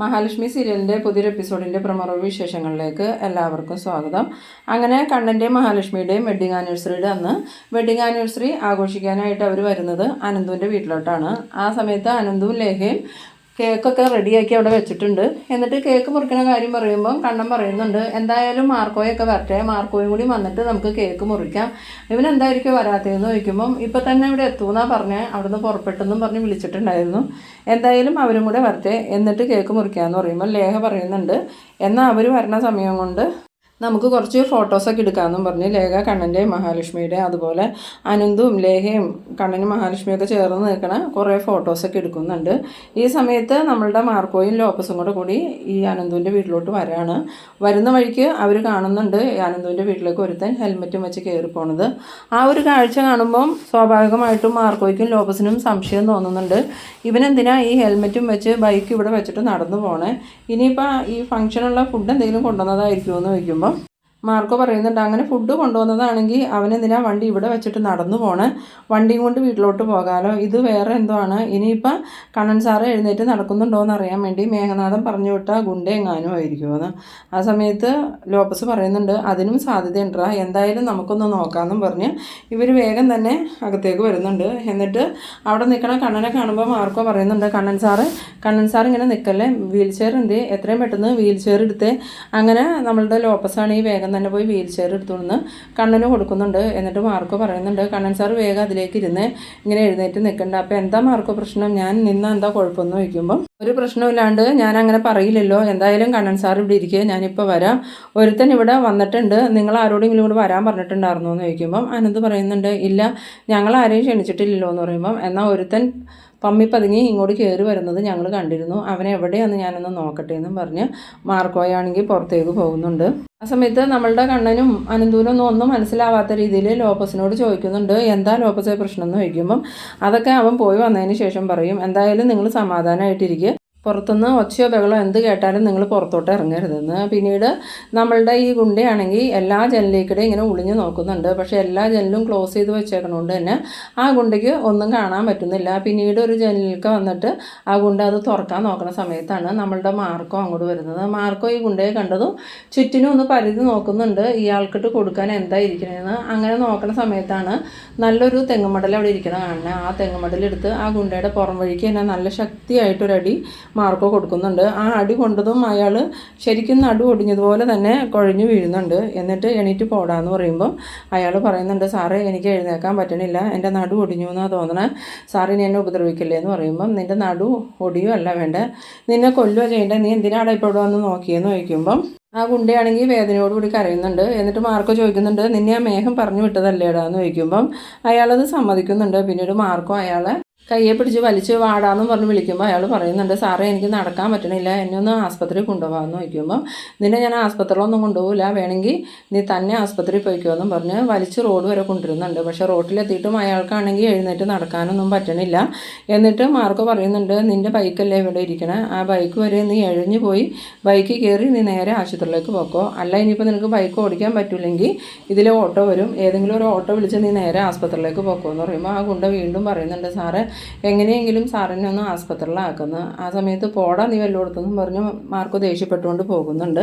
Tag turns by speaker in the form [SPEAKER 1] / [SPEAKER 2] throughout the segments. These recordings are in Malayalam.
[SPEAKER 1] മഹാലക്ഷ്മി സീരിയലിന്റെ പുതിയൊരു എപ്പിസോഡിന്റെ പ്രമറ വിശേഷങ്ങളിലേക്ക് എല്ലാവർക്കും സ്വാഗതം. അങ്ങനെ കണ്ണന്റെയും മഹാലക്ഷ്മിയുടെയും വെഡ്ഡിങ് ആനിവേഴ്സറിയുടെ അന്ന് വെഡ്ഡിങ് ആനിവേഴ്സറി ആഘോഷിക്കാനായിട്ട് അവർ വരുന്നത് അനന്തുവിന്റെ വീട്ടിലോട്ടാണ്. ആ സമയത്ത് അനന്തുവും ലേഖയും കേക്കൊക്കെ റെഡിയാക്കി അവിടെ വെച്ചിട്ടുണ്ട്. എന്നിട്ട് കേക്ക് മുറിക്കുന്ന കാര്യം പറയുമ്പോൾ കണ്ണൻ പറയുന്നുണ്ട് എന്തായാലും മാർക്കോയൊക്കെ വരട്ടെ മാർക്കോയും കൂടി വന്നിട്ട് നമുക്ക് കേക്ക് മുറിക്കാം. ഇവൻ എന്തായിരിക്കും വരാത്തതെന്ന് ചോദിക്കുമ്പം ഇപ്പം തന്നെ ഇവിടെ എത്തുമെന്നാണ് പറഞ്ഞ് അവിടുന്ന് പുറപ്പെട്ടെന്നും പറഞ്ഞ് വിളിച്ചിട്ടുണ്ടായിരുന്നു. എന്തായാലും അവരും കൂടെ വരട്ടെ എന്നിട്ട് കേക്ക് മുറിക്കാമെന്ന് പറയുമ്പോൾ ലേഖ പറയുന്നുണ്ട് എന്നാൽ അവർ വരണ സമയം കൊണ്ട് നമുക്ക് കുറച്ച് ഫോട്ടോസൊക്കെ എടുക്കാമെന്നും പറഞ്ഞ് ലേഖ കണ്ണന്റെയും മഹാലക്ഷ്മിയുടെയും അതുപോലെ അനന്തും ലേഖയും കണ്ണനും മഹാലക്ഷ്മിയൊക്കെ ചേർന്ന് നിൽക്കണ കുറേ ഫോട്ടോസൊക്കെ എടുക്കുന്നുണ്ട്. ഈ സമയത്ത് നമ്മളുടെ മാർക്കോയും ലോപ്പസും കൂടെ കൂടി ഈ അനന്തുവിന്റെ വീട്ടിലോട്ട് വരാണ്. വരുന്ന വഴിക്ക് അവർ കാണുന്നുണ്ട് അനന്തുവിന്റെ വീട്ടിലേക്ക് ഒരുത്തൻ ഹെൽമെറ്റും വെച്ച് കയറി പോണത്. ആ ഒരു കാഴ്ച കാണുമ്പം സ്വാഭാവികമായിട്ടും മാർക്കോയ്ക്കും ലോപ്പസിനും സംശയം തോന്നുന്നുണ്ട്. ഇവനെന്തിനാ ഈ ഹെൽമെറ്റും വെച്ച് ബൈക്ക് ഇവിടെ വെച്ചിട്ട് നടന്നു പോണേ? ഇനിയിപ്പോൾ ഈ ഫംഗ്ഷനുള്ള ഫുഡ് എന്തെങ്കിലും കൊണ്ടുവന്നതായിരിക്കുമോ എന്ന് ചോദിക്കുമ്പോൾ മാർക്കോ പറയുന്നുണ്ട് അങ്ങനെ ഫുഡ് കൊണ്ടുവന്നതാണെങ്കിൽ അവനെന്തിനാ വണ്ടി ഇവിടെ വെച്ചിട്ട് നടന്നു പോണേ? വണ്ടിയും കൊണ്ട് വീട്ടിലോട്ട് പോകാമല്ലോ ഇത് വേറെ എന്തോ ആണ് ഇനിയിപ്പം കണ്ണൻ സാറ് എഴുന്നേറ്റ് നടക്കുന്നുണ്ടോ എന്ന് അറിയാൻ വേണ്ടി മേഘനാഥൻ പറഞ്ഞു വിട്ട ഗുണ്ട എങ്ങാനും ആയിരിക്കുമെന്ന് ആ സമയത്ത് ലോപ്പസ് പറയുന്നുണ്ട് അതിനും സാധ്യതയുണ്ടാ എന്തായാലും നമുക്കൊന്ന് നോക്കാമെന്നും പറഞ്ഞ് ഇവർ വേഗം തന്നെ അകത്തേക്ക് വരുന്നുണ്ട്. എന്നിട്ട് അവിടെ നിൽക്കണ കണ്ണനെ കാണുമ്പോൾ മാർക്കോ പറയുന്നുണ്ട് കണ്ണൻ സാറ് കണ്ണൻ സാർ ഇങ്ങനെ നിൽക്കല്ലേ വീൽ ചെയർ എന്ത് എത്രയും പെട്ടെന്ന് വീൽ ചെയർ എടുത്തേ. അങ്ങനെ നമ്മളുടെ ലോപ്പസാണ് ഈ വേഗം തന്നെ പോയി വീൽ ചെയർ എടുത്തുകൊണ്ട് കണ്ണന് കൊടുക്കുന്നുണ്ട്. എന്നിട്ട് മാർക്കോ പറയുന്നുണ്ട് കണ്ണൻ സാർ വേഗം അതിലേക്ക് ഇരുന്ന് ഇങ്ങനെ എഴുന്നേറ്റ് നിൽക്കണ്ട. അപ്പോൾ എന്താ മാർക്കോ പ്രശ്നം? ഞാൻ നിന്ന് എന്താ കുഴപ്പമെന്ന് ചോദിക്കുമ്പം ഒരു പ്രശ്നമില്ലാണ്ട് ഞാൻ അങ്ങനെ പറയില്ലല്ലോ. എന്തായാലും കണ്ണൻ സാർ ഇവിടെ ഇരിക്കുക ഞാനിപ്പോൾ വരാം. ഒരുത്തൻ ഇവിടെ വന്നിട്ടുണ്ട്. നിങ്ങൾ ആരോടെങ്കിലും ഇവിടെ വരാൻ പറഞ്ഞിട്ടുണ്ടായിരുന്നോ? എന്ന് ചോദിക്കുമ്പം അനന്ത് പറയുന്നുണ്ട് ഇല്ല ഞങ്ങൾ ആരെയും ക്ഷണിച്ചിട്ടില്ലല്ലോ എന്ന് പറയുമ്പം എന്നാൽ ഒരുത്തൻ പമ്മി പതുങ്ങി ഇങ്ങോട്ട് കയറി വരുന്നത് ഞങ്ങൾ കണ്ടിരുന്നു. അവനെ എവിടെയാന്ന് ഞാനൊന്ന് നോക്കട്ടെ എന്നും പറഞ്ഞ് മാർക്കോയാണെങ്കിൽ പുറത്തേക്ക് പോകുന്നുണ്ട്. ആ സമയത്ത് നമ്മളുടെ കണ്ണനും അനന്തൂരൊന്നും ഒന്നും മനസ്സിലാവാത്ത രീതിയിൽ ലോപ്പസിനോട് ചോദിക്കുന്നുണ്ട്. എന്താ ലോപ്പസെ പ്രശ്നം എന്ന് ചോദിക്കുമ്പം അതൊക്കെ അവൻ പോയി വന്നതിന് ശേഷം പറയും. എന്തായാലും നിങ്ങൾ സമാധാനമായിട്ടിരിക്കുക പുറത്തുനിന്ന് ഒച്ചയോ ബഹളോ എന്ത് കേട്ടാലും നിങ്ങൾ പുറത്തോട്ട് ഇറങ്ങരുതെന്ന് പിന്നീട് നമ്മളുടെ ഈ ഗുണ്ടയാണെങ്കിൽ എല്ലാ ജനലിലേക്കിടെ ഇങ്ങനെ ഒളിഞ്ഞു നോക്കുന്നുണ്ട്. പക്ഷേ എല്ലാ ജനലും ക്ലോസ് ചെയ്ത് വെച്ചേക്കണോണ്ട് തന്നെ ആ ഗുണ്ടയ്ക്ക് ഒന്നും കാണാൻ പറ്റുന്നില്ല. പിന്നീട് ഒരു ജനലിലേക്ക് വന്നിട്ട് ആ ഗുണ്ട അത് തുറക്കാൻ നോക്കുന്ന സമയത്താണ് നമ്മളുടെ മാർക്കോ അങ്ങോട്ട് വരുന്നത്. മാർക്കോ ഈ ഗുണ്ടയെ കണ്ടതും ചുറ്റിനും ഒന്ന് പരിധി നോക്കുന്നുണ്ട്. ഇയാൾക്കിട്ട് കൊടുക്കാൻ എന്താ ഇരിക്കണതെന്ന് അങ്ങനെ നോക്കുന്ന സമയത്താണ് നല്ലൊരു തെങ്ങുമടൽ അവിടെ ഇരിക്കണ കാണുന്നത്. ആ തെങ്ങുമടലെടുത്ത് ആ ഗുണ്ടയുടെ പുറം വഴിക്ക് തന്നെ നല്ല ശക്തിയായിട്ടൊരടി മാർക്കോ കൊടുക്കുന്നുണ്ട്. ആ അടി കൊണ്ടതും അയാൾ ശരിക്കും നടു ഒടിഞ്ഞതുപോലെ തന്നെ കുഴഞ്ഞു വീഴുന്നുണ്ട്. എന്നിട്ട് എണീറ്റ് പോടാന്ന് പറയുമ്പം അയാൾ പറയുന്നുണ്ട് സാറേ എനിക്ക് എഴുന്നേക്കാൻ പറ്റണില്ല. എന്റെ നടു ഒടിഞ്ഞു എന്നാണ് തോന്നണേ. സാറിനെ എന്നെ ഉപദ്രവിക്കില്ലേ? എന്ന് പറയുമ്പം നിന്റെ നടു ഒടിയോ അല്ല വേണ്ട. നിന്നെ കൊല്ലുക ചെയ്യേണ്ടത് നീ എന്തിനാണ് ഇപ്പോൾ ഇവിടെ വന്ന് നോക്കിയെന്ന് ചോദിക്കുമ്പം ആ ഗുണ്ടയാണെങ്കിൽ വേദനയോടുകൂടി കരയുന്നുണ്ട്. എന്നിട്ട് മാർക്കോ ചോദിക്കുന്നുണ്ട് നിന്നെ ആ മേഘം പറഞ്ഞു വിട്ടതല്ലേടാ? എന്ന് ചോദിക്കുമ്പം അയാളത് സമ്മതിക്കുന്നുണ്ട്. പിന്നീട് മാർക്കോ അയാളെ കയ്യെ പിടിച്ച് വലിച്ച് വാടാന്ന് പറഞ്ഞ് വിളിക്കുമ്പോൾ അയാൾ പറയുന്നുണ്ട് സാറേ എനിക്ക് നടക്കാൻ പറ്റണില്ല. എന്നെ ഒന്ന് ആസ്പത്രിയിൽ കൊണ്ടുപോകാമെന്ന് ചോദിക്കുമ്പം നിന്നെ ഞാൻ ആസ്പത്രിയിലൊന്നും കൊണ്ടുപോകില്ല വേണമെങ്കിൽ നീ തന്നെ ആസ്പത്രിയിൽ പോയിക്കുമെന്നും പറഞ്ഞ് വലിച്ച് റോഡ് വരെ കൊണ്ടുവരുന്നുണ്ട്. പക്ഷേ റോട്ടിലെത്തിയിട്ടും അയാൾക്കാണെങ്കിൽ എഴുന്നേറ്റ് നടക്കാനൊന്നും പറ്റണില്ല. എന്നിട്ട് മാർക്ക് പറയുന്നുണ്ട് നിന്റെ ബൈക്കല്ലേ ഇവിടെ ഇരിക്കണേ? ആ ബൈക്ക് വരെ നീ എഴഞ്ഞു പോയി ബൈക്ക് കയറി നീ നേരെ ആശുപത്രിയിലേക്ക് പോക്കോ. അല്ല ഇനിയിപ്പോൾ നിനക്ക് ബൈക്ക് ഓടിക്കാൻ പറ്റില്ലെങ്കിൽ ഇതിലെ ഓട്ടോ വരും. ഏതെങ്കിലും ഒരു ഓട്ടോ വിളിച്ച് നീ നേരെ ആസ്പത്രിയിലേക്ക് പോക്കോ എന്ന് പറയുമ്പോൾ ആ ഗുണ്ട വീണ്ടും പറയുന്നുണ്ട് സാറേ എങ്ങനെയെങ്കിലും സാറിനെ ഒന്ന് ആസ്പത്രിയിലാക്കുന്നു. ആ സമയത്ത് പോടാ നീ വല്ലോടത്തെന്നും പറഞ്ഞ് മാർക്കോ ദേഷ്യപ്പെട്ടുകൊണ്ട് പോകുന്നുണ്ട്.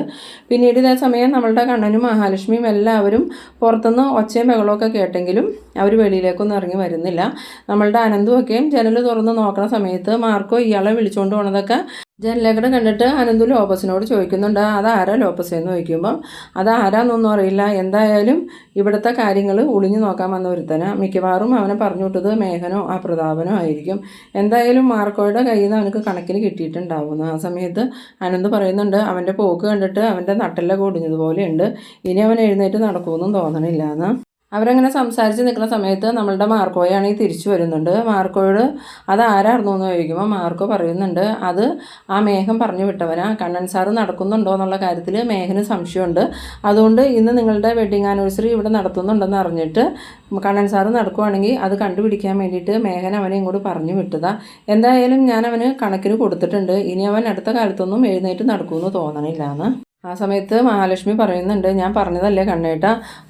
[SPEAKER 1] പിന്നീട് ഇതേ സമയം നമ്മളുടെ കണ്ണനും മഹാലക്ഷ്മിയും എല്ലാവരും പുറത്തുനിന്ന് ഒച്ചയും ബഹളമൊക്കെ കേട്ടെങ്കിലും അവർ വെളിയിലേക്കൊന്നും ഇറങ്ങി വരുന്നില്ല. നമ്മളുടെ അനന്തുമൊക്കെയും ജനൽ തുറന്ന് നോക്കുന്ന സമയത്ത് മാർക്കോ ഇയാളെ വിളിച്ചുകൊണ്ട് പോണതൊക്കെ ജനലേക്കടെ കണ്ടിട്ട് അനന്തു ലോപ്പസിനോട് ചോദിക്കുന്നുണ്ട് അതാരാ ലോപ്പസ് എന്ന് ചോദിക്കുമ്പം അതാരാന്നൊന്നും അറിയില്ല. എന്തായാലും ഇവിടുത്തെ കാര്യങ്ങൾ ഒളിഞ്ഞു നോക്കാൻ വന്ന ഒരുത്തന. മിക്കവാറും അവനെ പറഞ്ഞു വിട്ടത് മേഘനോ ആ പ്രതാപനോ ആയിരിക്കും. എന്തായാലും മാർക്കോയുടെ കയ്യിൽ നിന്ന് അവനക്ക് കണക്കിന് കിട്ടിയിട്ടുണ്ടാവും ആ സമയത്ത് അനന്ത് പറയുന്നുണ്ട് അവന്റെ പോക്ക് കണ്ടിട്ട് അവന്റെ നട്ടെല്ലാം ഒടിഞ്ഞതുപോലെയുണ്ട് ഇനി അവൻ എഴുന്നേറ്റ് നടക്കുമെന്നും തോന്നണില്ല. എന്ന്. അവരങ്ങനെ സംസാരിച്ച് നിൽക്കുന്ന സമയത്ത് നമ്മളുടെ മാർക്കോയാണെങ്കിൽ തിരിച്ചു വരുന്നുണ്ട്. മാർക്കോയോട് അത് ആരായിരുന്നു എന്ന് ചോദിക്കുമ്പോൾ മാർക്കോ പറയുന്നുണ്ട് അത് ആ മേഘം പറഞ്ഞു വിട്ടവനാ. കണ്ണൻ സാറ് നടക്കുന്നുണ്ടോ എന്നുള്ള കാര്യത്തിൽ മേഘന് സംശയമുണ്ട്. അതുകൊണ്ട് ഇന്ന് നിങ്ങളുടെ വെഡിങ് ആനിവേഴ്സറി ഇവിടെ നടത്തുന്നുണ്ടെന്ന് അറിഞ്ഞിട്ട് കണ്ണൻ സാറ് നടക്കുവാണെങ്കിൽ അത് കണ്ടുപിടിക്കാൻ വേണ്ടിയിട്ട് മേഘൻ അവനെ ഇങ്ങോട്ട് പറഞ്ഞു വിട്ടതാ. എന്തായാലും ഞാൻ അവന് കണക്കിന് കൊടുത്തിട്ടുണ്ട്. ഇനി അവൻ അടുത്ത കാലത്തൊന്നും എഴുന്നേറ്റ് നടക്കുമെന്ന് തോന്നണില്ല എന്ന്. ആ സമയത്ത് മഹാലക്ഷ്മി പറയുന്നുണ്ട് ഞാൻ പറഞ്ഞതല്ലേ കണ്ണേട്ട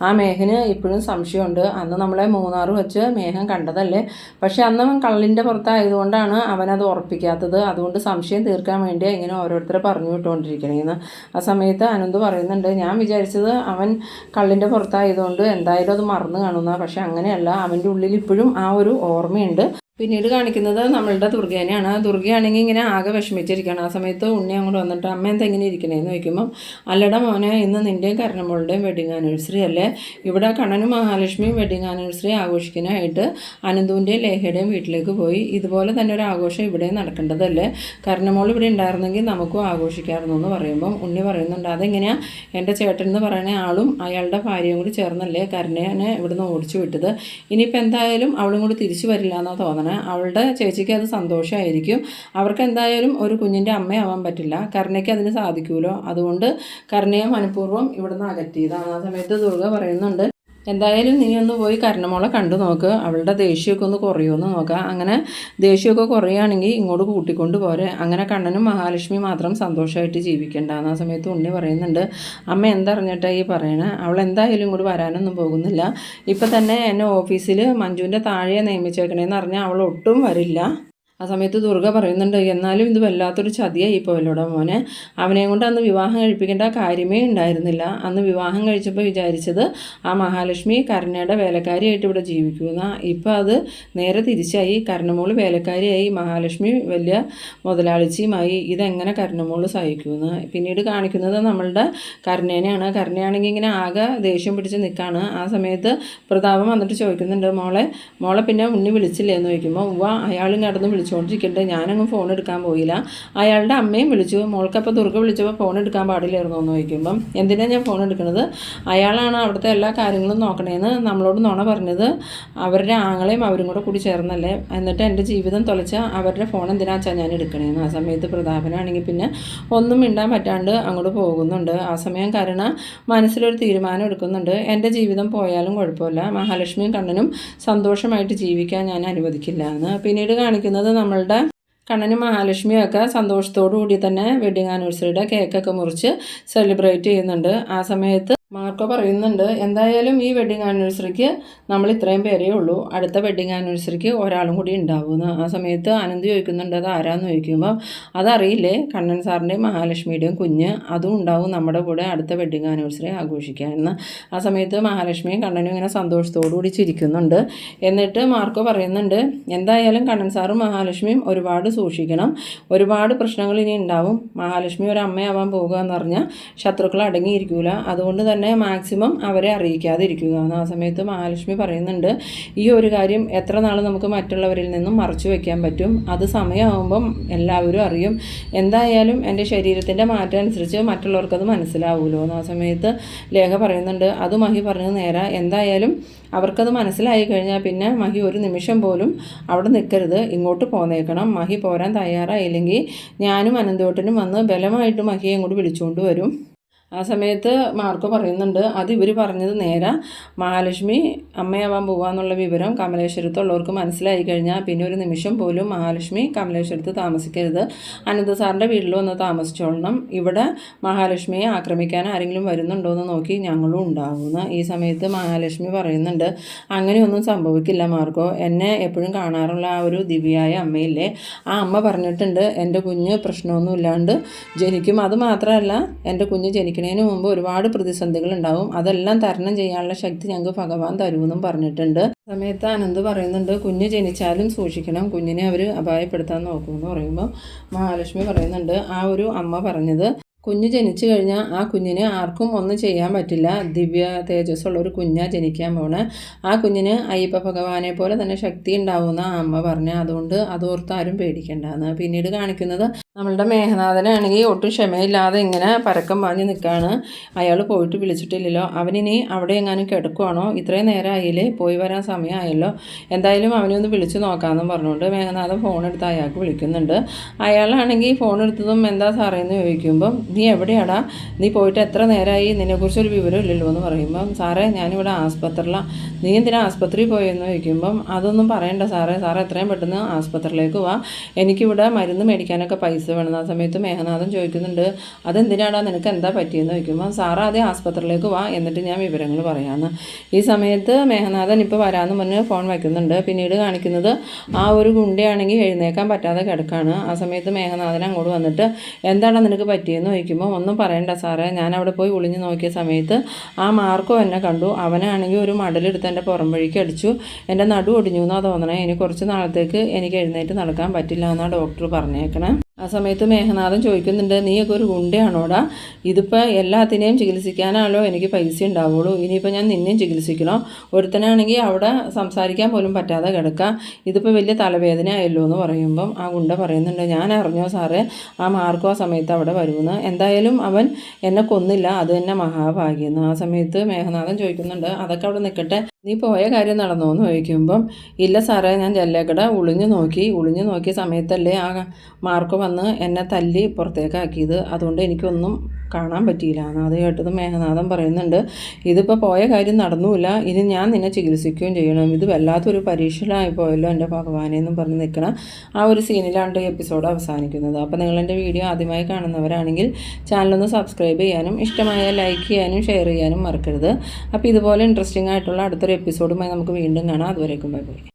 [SPEAKER 1] ആ മേഘന് ഇപ്പോഴും സംശയമുണ്ട്. അന്ന് നമ്മളെ മൂന്നാർ വെച്ച് മേഘം കണ്ടതല്ലേ? പക്ഷെ അന്ന് അവൻ കള്ളിന്റെ പുറത്തായതുകൊണ്ടാണ് അവനത് ഉറപ്പിക്കാത്തത്. അതുകൊണ്ട് സംശയം തീർക്കാൻ വേണ്ടി ഇങ്ങനെ ഓരോരുത്തരെ പറഞ്ഞു വിട്ടുകൊണ്ടിരിക്കണേന്ന്. ആ സമയത്ത് അനന്ത് പറയുന്നുണ്ട് ഞാൻ വിചാരിച്ചത് അവൻ കള്ളിന്റെ പുറത്തായതുകൊണ്ട് എന്തായാലും അത് മറന്നു കാണുന്ന പക്ഷെ അങ്ങനെയല്ല അവന്റെ ഉള്ളിൽ ഇപ്പോഴും ആ ഒരു ഓർമ്മയുണ്ട്. പിന്നീട് കാണിക്കുന്നത് നമ്മളുടെ ദുർഗേനെയാണ്. ദുർഗയാണെങ്കിൽ ഇങ്ങനെ ആകെ വിഷമിച്ചിരിക്കുകയാണ്. ആ സമയത്ത് ഉണ്ണി അങ്ങോട്ട് വന്നിട്ട് അമ്മ എന്താ ഇങ്ങനെ ഇരിക്കണേന്ന് ചോദിക്കുമ്പം അല്ലട മോനെ ഇന്ന് നിന്റെയും കരണമോളുടെയും വെഡിങ് ആനിവേഴ്സറി അല്ലേ? ഇവിടെ കണ്ണനും മഹാലക്ഷ്മിയും വെഡിങ് ആനിവേഴ്സറി ആഘോഷിക്കാനായിട്ട് അനന്തുവിന്റെയും ലേഹയുടെയും വീട്ടിലേക്ക് പോയി. ഇതുപോലെ തന്നെ ഒരു ആഘോഷം ഇവിടെ നടക്കേണ്ടതല്ലേ? കരണമോൾ ഇവിടെ ഉണ്ടായിരുന്നെങ്കിൽ നമുക്കും ആഘോഷിക്കാമായിരുന്നു എന്ന് പറയുമ്പം ഉണ്ണി പറയുന്നുണ്ട്. അതെങ്ങനെയാണ് എന്റെ ചേട്ടൻ എന്ന് പറയുന്ന ആളും അയാളുടെ ഭാര്യയും കൂടി ചേർന്നല്ലേ കരുണേനെ ഇവിടുന്ന് ഓടിച്ചു വിട്ടത്? ഇനിയിപ്പോൾ എന്തായാലും അവളും കൂടി തിരിച്ചു വരില്ല എന്നാണ് തോന്നുന്നത് അവളുടെ ചേച്ചിക്ക് അത് സന്തോഷമായിരിക്കും അവർക്ക് എന്തായാലും ഒരു കുഞ്ഞിന്റെ അമ്മയാവാൻ പറ്റില്ല. കരുണയ്ക്ക് അതിന് സാധിക്കുമല്ലോ അതുകൊണ്ട് കരുണയെ മനഃപൂർവം ഇവിടുന്ന് അകറ്റിയതാണ്. ആ സമയത്ത് ദുർഗ പറയുന്നുണ്ട് എന്തായാലും നീ ഒന്ന് പോയി കരണമോളെ കണ്ടു നോക്ക്. അവളുടെ ദേഷ്യമൊക്കെ ഒന്ന് കുറയുമെന്ന് നോക്കുക അങ്ങനെ ദേഷ്യമൊക്കെ കുറയുകയാണെങ്കിൽ ഇങ്ങോട്ട് കൂട്ടിക്കൊണ്ട് പോരെ. അങ്ങനെ കണ്ണനും മഹാലക്ഷ്മി മാത്രം സന്തോഷമായിട്ട് ജീവിക്കേണ്ട ആ സമയത്ത് ഉണ്ണി പറയുന്നുണ്ട്. അമ്മ എന്തറിഞ്ഞിട്ടാ ഈ പറയണേ? അവൾ എന്തായാലും ഇങ്ങോട്ട് വരാനൊന്നും പോകുന്നില്ല. ഇപ്പം തന്നെ എന്നെ ഓഫീസിൽ മഞ്ജുവിന്റെ താഴെ നിയമിച്ചേക്കണേന്ന് പറഞ്ഞാൽ അവൾ ഒട്ടും വരില്ല. ആ സമയത്ത് ദുർഗ പറയുന്നുണ്ട് എന്നാലും ഇത് വല്ലാത്തൊരു ചതിയായി പോയല്ലോടാ മോനെ. അവനെ കൊണ്ട് അന്ന് വിവാഹം കഴിപ്പിക്കേണ്ട കാര്യമേ ഉണ്ടായിരുന്നില്ല. അന്ന് വിവാഹം കഴിച്ചപ്പോൾ വിചാരിച്ചത് ആ മഹാലക്ഷ്മി കരുണയുടെ വേലക്കാരിയായിട്ട് ഇവിടെ ജീവിക്കുന്ന ഇപ്പം അത് നേരെ തിരിച്ചായി. കരുണമോൾ വേലക്കാരിയായി. മഹാലക്ഷ്മി വലിയ മുതലാളിച്ചിയുമായി ഇതെങ്ങനെ കരുണമോൾ സഹിക്കുമെന്ന്. പിന്നീട് കാണിക്കുന്നത് നമ്മളുടെ കരുണേനെയാണ്. കരുണയാണെങ്കിൽ ഇങ്ങനെ ആകെ ദേഷ്യം പിടിച്ച് നിൽക്കുകയാണ് ആ സമയത്ത് പ്രതാപം വന്നിട്ട് ചോദിക്കുന്നുണ്ട് മോളെ മോളെ പിന്നെ ഉണ്ണി വിളിച്ചില്ലേ എന്ന് ചോദിക്കുമ്പോൾ ഉവ്വ അയാളും കിടന്ന് വിളിച്ചുകൊണ്ടിരിക്കട്ടെ ഞാനങ്ങ് ഫോൺ എടുക്കാൻ പോയില്ല. അയാളുടെ അമ്മയും വിളിച്ചു. മോൾക്കപ്പോൾ ദുർഗ വിളിച്ചപ്പോൾ ഫോൺ എടുക്കാൻ പാടില്ലായിരുന്നു എന്ന് ചോദിക്കുമ്പം എന്തിനാണ് ഞാൻ ഫോൺ എടുക്കുന്നത് അയാളാണ് അവിടുത്തെ എല്ലാ കാര്യങ്ങളും നോക്കണേന്ന് നമ്മളോട് നോണ പറഞ്ഞത്. അവരുടെ ആങ്ങളെയും അവരും കൂടെ കൂടി ചേർന്നല്ലേ? എന്നിട്ട് എന്റെ ജീവിതം തുളച്ച അവരുടെ ഫോൺ എന്തിനാ വെച്ചാൽ ഞാൻ എടുക്കണേന്ന്? ആ സമയത്ത് പ്രതാപനാണെങ്കിൽ പിന്നെ ഒന്നും മിണ്ടാൻ പറ്റാണ്ട് അങ്ങോട്ട് പോകുന്നുണ്ട്. ആ സമയം കാരണം മനസ്സിലൊരു തീരുമാനം എടുക്കുന്നുണ്ട്. എന്റെ ജീവിതം പോയാലും കുഴപ്പമില്ല. മഹാലക്ഷ്മിയും കണ്ണനും സന്തോഷമായിട്ട് ജീവിക്കാൻ ഞാൻ അനുവദിക്കില്ല എന്ന് പിന്നീട് കാണിക്കുന്നത് നമ്മളുടെ കണ്ണനും മഹാലക്ഷ്മിയും ഒക്കെ സന്തോഷത്തോടു കൂടി തന്നെ വെഡിങ് ആനിവേഴ്സറിയുടെ കേക്കൊക്കെ മുറിച്ച് സെലിബ്രേറ്റ് ചെയ്യുന്നുണ്ട്. ആ സമയത്ത് മാർക്കോ പറയുന്നുണ്ട് എന്തായാലും ഈ വെഡ്ഡിങ് ആനിവേഴ്സറിക്ക് നമ്മൾ ഇത്രയും പേരേ ഉള്ളൂ. അടുത്ത വെഡ്ഡിങ് ആനിവേഴ്സറിക്ക് ഒരാളും കൂടി ഉണ്ടാവുമെന്ന്. ആ സമയത്ത് അനന്ത് ചോദിക്കുന്നുണ്ട് അത് ആരാന്ന് ചോദിക്കുമ്പോൾ അതറിയില്ലേ കണ്ണൻ സാറിന്റെയും മഹാലക്ഷ്മിയുടെയും കുഞ്ഞ്. അതും ഉണ്ടാവും നമ്മുടെ കൂടെ അടുത്ത വെഡ്ഡിങ് ആനിവേഴ്സറി ആഘോഷിക്കാമെന്ന് ആ സമയത്ത് മഹാലക്ഷ്മിയും കണ്ണനും ഇങ്ങനെ സന്തോഷത്തോടു കൂടി ചിരിക്കുന്നുണ്ട്. എന്നിട്ട് മാർക്കോ പറയുന്നുണ്ട് എന്തായാലും കണ്ണൻ സാറും മഹാലക്ഷ്മിയും ഒരുപാട് സൂക്ഷിക്കണം. ഒരുപാട് പ്രശ്നങ്ങൾ ഇനി ഉണ്ടാവും. മഹാലക്ഷ്മി ഒരു അമ്മയാവാൻ പോകുക എന്ന് പറഞ്ഞാൽ ശത്രുക്കൾ അടങ്ങിയിരിക്കൂല. അതുകൊണ്ട് തന്നെ മാക്സിമം അവരെ അറിയിക്കാതെ അറിയിക്കാതിരിക്കുക. ആ സമയത്ത് മഹാലക്ഷ്മി പറയുന്നുണ്ട് ഈ ഒരു കാര്യം എത്ര നാൾ നമുക്ക് മറ്റുള്ളവരിൽ നിന്നും മറച്ചു വയ്ക്കാൻ പറ്റും? അത് സമയമാകുമ്പം എല്ലാവരും അറിയും. എന്തായാലും എന്റെ ശരീരത്തിന്റെ മാറ്റം അനുസരിച്ച് മറ്റുള്ളവർക്കത് മനസ്സിലാവുമല്ലോ ആ സമയത്ത് ലേഖ പറയുന്നുണ്ട്. അത് മഹി പറഞ്ഞത് നേരെ. എന്തായാലും അവർക്കത് മനസ്സിലായി കഴിഞ്ഞാൽ പിന്നെ മഹി ഒരു നിമിഷം പോലും അവിടെ നിൽക്കരുത് ഇങ്ങോട്ട് പോന്നേക്കണം. മഹി പോരാൻ തയ്യാറായില്ലെങ്കിൽ ഞാനും അനന്തോട്ടനും വന്ന് ബലമായിട്ട് മഹിയെ ഇങ്ങോട്ട് വിളിച്ചുകൊണ്ട് വരും. ആ സമയത്ത് മാർക്കോ പറയുന്നുണ്ട് അത് ഇവർ പറഞ്ഞത് നേരെ. മഹാലക്ഷ്മി അമ്മയാവാൻ പോവാന്നുള്ള വിവരം കമലേശ്വരത്തുള്ളവർക്ക് മനസ്സിലായി കഴിഞ്ഞാൽ പിന്നെ ഒരു നിമിഷം പോലും മഹാലക്ഷ്മി കമലേശ്വരത്ത് താമസിക്കരുത്. അനന്ത സാറിന്റെ വീട്ടിൽ വന്ന് താമസിച്ചോളണം. ഇവിടെ മഹാലക്ഷ്മിയെ ആക്രമിക്കാൻ ആരെങ്കിലും വരുന്നുണ്ടോ എന്ന് നോക്കി ഞങ്ങളും ഉണ്ടാകുന്നു ഈ സമയത്ത് മഹാലക്ഷ്മി പറയുന്നുണ്ട് അങ്ങനെയൊന്നും സംഭവിക്കില്ല മാർക്കോ. എന്നെ എപ്പോഴും കാണാറുള്ള ആ ഒരു ദിവ്യായ അമ്മയില്ലേ? ആ അമ്മ പറഞ്ഞിട്ടുണ്ട് എന്റെ കുഞ്ഞ് പ്രശ്നമൊന്നും ഇല്ലാണ്ട് ജനിക്കും. അത് മാത്രമല്ല എന്റെ കുഞ്ഞ് ജനിക്കുന്നതിന് മുമ്പ് ഒരുപാട് പ്രതിസന്ധികൾ ഉണ്ടാവും. അതെല്ലാം തരണം ചെയ്യാനുള്ള ശക്തി ഞങ്ങൾക്ക് ഭഗവാൻ തരുമെന്നും പറഞ്ഞിട്ടുണ്ട്. സമയത്ത് അനന്ത് പറയുന്നുണ്ട് കുഞ്ഞ് ജനിച്ചാലും സൂക്ഷിക്കണം. കുഞ്ഞിനെ അവർ അപായപ്പെടുത്താൻ നോക്കുമെന്ന് പറയുമ്പോൾ മഹാലക്ഷ്മി പറയുന്നുണ്ട് ആ ഒരു അമ്മ പറഞ്ഞത്. കുഞ്ഞ് ജനിച്ചു കഴിഞ്ഞാൽ ആ കുഞ്ഞിന് ആർക്കും ഒന്നും ചെയ്യാൻ പറ്റില്ല. ദിവ്യ തേജസ്സുള്ള ഒരു കുഞ്ഞാ ജനിക്കാൻ പോണേ. ആ കുഞ്ഞിന് അയ്യപ്പ ഭഗവാനെ പോലെ തന്നെ ശക്തി ഉണ്ടാവുമെന്ന് അമ്മ പറഞ്ഞു. അതുകൊണ്ട് അതോർത്ത് ആരും പേടിക്കേണ്ടെന്ന് പിന്നീട് കാണിക്കുന്നത് നമ്മളുടെ മേഘനാഥനാണെങ്കിൽ ഒട്ടും ക്ഷമയില്ലാതെ ഇങ്ങനെ പരക്കം പാഞ്ഞ് നിൽക്കുകയാണ്. അയാൾ പോയിട്ട് വിളിച്ചിട്ടില്ലല്ലോ. അവനിനി അവിടെ എങ്ങാനും കിടക്കുവാണോ? ഇത്രയും നേരം ആയില്ലേ പോയി വരാൻ സമയമായല്ലോ. എന്തായാലും അവനൊന്ന് വിളിച്ച് നോക്കാമെന്നും പറഞ്ഞുകൊണ്ട് മേഘനാഥൻ ഫോൺ എടുത്ത് അയാൾക്ക് വിളിക്കുന്നുണ്ട്. അയാളാണെങ്കിൽ ഫോൺ എടുത്തതും എന്താ സാറേ എന്ന് ചോദിക്കുമ്പം നീ എവിടെയാടാ? നീ പോയിട്ട് എത്ര നേരമായി? നിന്നെക്കുറിച്ചൊരു വിവരം ഇല്ലല്ലോ എന്ന് പറയുമ്പം സാറേ ഞാനിവിടെ ആസ്പത്രിയിലാണ് നീ എന്തിനാ ആസ്പത്രിയിൽ പോയെന്ന് ചോദിക്കുമ്പം അതൊന്നും പറയണ്ട സാറേ. സാറേ എത്രയും പെട്ടെന്ന് ആസ്പത്രിയിലേക്ക് വാ. എനിക്കിവിടെ മരുന്ന് മേടിക്കാനൊക്കെ പൈസ വേണം ആ സമയത്ത് മേഘനാഥൻ ചോദിക്കുന്നുണ്ട് അതെന്തിനാടാ നിനക്ക് എന്താ പറ്റിയെന്ന് ചോദിക്കുമ്പോൾ സാറ് ആദ്യം ആസ്പത്രിയിലേക്ക് വാ എന്നിട്ട് ഞാൻ വിവരങ്ങൾ പറയാമെന്ന് ഈ സമയത്ത് മേഘനാഥൻ ഇപ്പോൾ വരാമെന്ന് പറഞ്ഞ് ഫോൺ വയ്ക്കുന്നുണ്ട് പിന്നീട് കാണിക്കുന്നത് ആ ഒരു ഗുണ്ടയാണെങ്കിൽ എഴുന്നേക്കാൻ പറ്റാതെ കിടക്കാണ്. ആ സമയത്ത് മേഘനാഥൻ അങ്ങോട്ട് വന്നിട്ട് എന്താണ് നിനക്ക് പറ്റിയെന്ന് ചോദിക്കുമ്പോൾ ഒന്നും പറയണ്ട സാറേ ഞാൻ അവിടെ പോയി ഒളിഞ്ഞു നോക്കിയ സമയത്ത് ആ മാർക്കോ എന്നെ കണ്ടു. അവനാണെങ്കിൽ ഒരു മടലെടുത്ത് എന്റെ പുറം വഴിക്ക് അടിച്ചു. എന്റെ നടു ഒടിഞ്ഞു എന്നാണ് തോന്നണേ. ഇനി കുറച്ച് നാളത്തേക്ക് എനിക്ക് എഴുന്നേറ്റ് നടക്കാൻ പറ്റില്ല എന്നാണ് ഡോക്ടർ പറഞ്ഞേക്കണേ. ആ സമയത്ത് മേഘനാഥൻ ചോദിക്കുന്നുണ്ട് നീയൊക്കെ ഒരു ഗുണ്ടയാണോടാ? ഇതിപ്പോൾ എല്ലാത്തിനെയും ചികിത്സിക്കാനാണല്ലോ എനിക്ക് പൈസ ഉണ്ടാവുള്ളൂ. ഇനിയിപ്പോൾ ഞാൻ നിന്നെയും ചികിത്സിക്കണോ? ഒരുത്തനാണെങ്കിൽ അവിടെ സംസാരിക്കാൻ പോലും പറ്റാതെ കിടക്കുക ഇതിപ്പോൾ വലിയ തലവേദന ആയല്ലോ എന്ന് പറയുമ്പം ആ ഗുണ്ട പറയുന്നുണ്ട് ഞാൻ അറിഞ്ഞോ സാറേ ആ മാർക്കോ ആ സമയത്ത് അവിടെ വരുമെന്ന്. എന്തായാലും അവൻ എന്നെ കൊന്നില്ല. അത് തന്നെ മഹാഭാഗ്യം. ആ സമയത്ത് മേഘനാഥൻ ചോദിക്കുന്നുണ്ട് അതൊക്കെ അവിടെ നിൽക്കട്ടെ നീ പോയ കാര്യം നടന്നോ എന്ന് ചോദിക്കുമ്പം ഇല്ല സാറേ ഞാൻ ജല്ലേക്കട ഒളിഞ്ഞു നോക്കി ഒളിഞ്ഞു നോക്കിയ സമയത്തല്ലേ ആ മാർക്ക് വന്ന് എന്നെ തല്ലി പുറത്തേക്കാക്കിയത്. അതുകൊണ്ട് എനിക്കൊന്നും കാണാൻ പറ്റിയില്ല. അത് കേട്ടത് മേഘനാഥൻ പറയുന്നുണ്ട് ഇതിപ്പോൾ പോയ കാര്യം നടന്നുമില്ല ഇനി ഞാൻ നിന്നെ ചികിത്സിക്കുകയും ചെയ്യണം. ഇത് വല്ലാത്തൊരു പരീക്ഷയിലായി പോയല്ലോ എന്റെ ഭഗവാനെ എന്നും പറഞ്ഞ് നിൽക്കണം ആ ഒരു സീനിലാണ് ഈ എപ്പിസോഡ് അവസാനിക്കുന്നത്. അപ്പോൾ നിങ്ങൾ എന്റെ വീഡിയോ ആദ്യമായി കാണുന്നവരാണെങ്കിൽ ചാനലൊന്ന് സബ്സ്ക്രൈബ് ചെയ്യാനും ഇഷ്ടമായ ലൈക്ക് ചെയ്യാനും ഷെയർ ചെയ്യാനും മറക്കരുത്. അപ്പോൾ ഇതുപോലെ ഇൻട്രസ്റ്റിംഗ് ആയിട്ടുള്ള അടുത്തൊരു എപ്പിസോഡുമായി നമുക്ക് വീണ്ടും കാണാം. അതുവരേക്കും ബൈ ബൈ